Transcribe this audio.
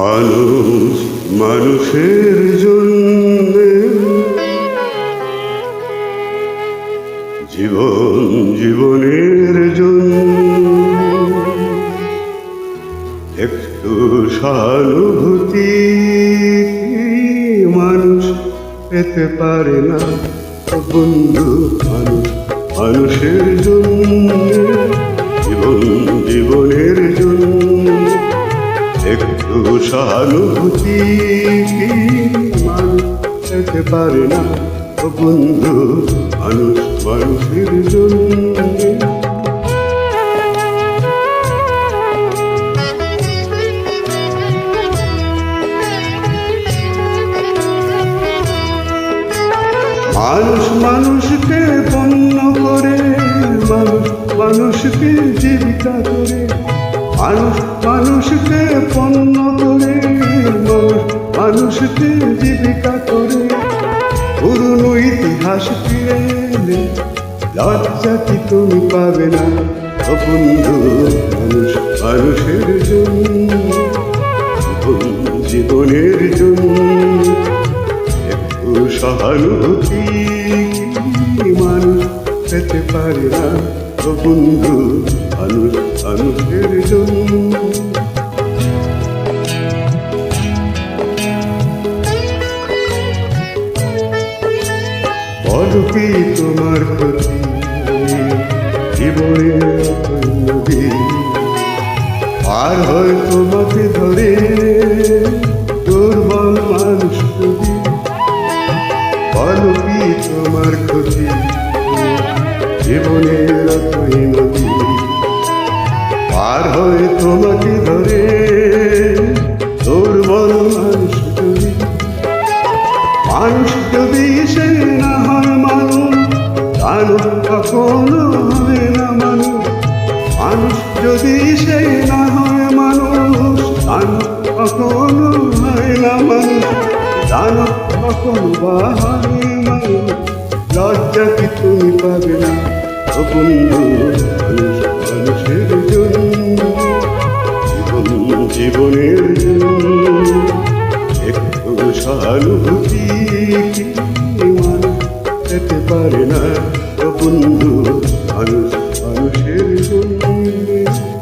মানুষ, মানুষের জন্য। জীবন জীবনের জন্য। একটু সহানুভূতি মানুষ পেতে পারে না। বন্ধু মানুষ, মানুষের জন্য জীবন সহানুভূতি মানুষ পারে না। বন্ধু, মানুষ মানুষের জন্য। মানুষ মানুষকে পণ্য করে, মানুষ মানুষকে জীবিকা করে। মানুষ মানুষকে পণ্য করে মানুষ মানুষকে জীবিকা করে। পুরনো ইতিহাস ফিরে এলে লজ্জা কি তুমি পাবে না। বন্ধু, মানুষ, মানুষের জন্য জীবন জীবনের জন্য একটু সহানুভূতি মানুষ পেতে পারে না। বন্ধু, মানুষ, মানুষের জন্য কি তোমার ক্ষতি জীবনে নদী আর হয় তোমাকে ধরে দুর্বল মানুষ বলো কি তোমার ক্ষতি। অতই নদী? আর হয় তোমাকে ধরে কখনো হয় না মানুষ। মানুষ যদি সে না হয়, মানুষ জানো কখনো হয় না মানুষ। জানো কখনো বা হয় মানুষ। লজ্জা কি তুমি পাবে না? মানুষের জন্য। জীবন, জীবনের একটু সহানুভূতি না বন্ধু মানুষ মানুষের বন্ধু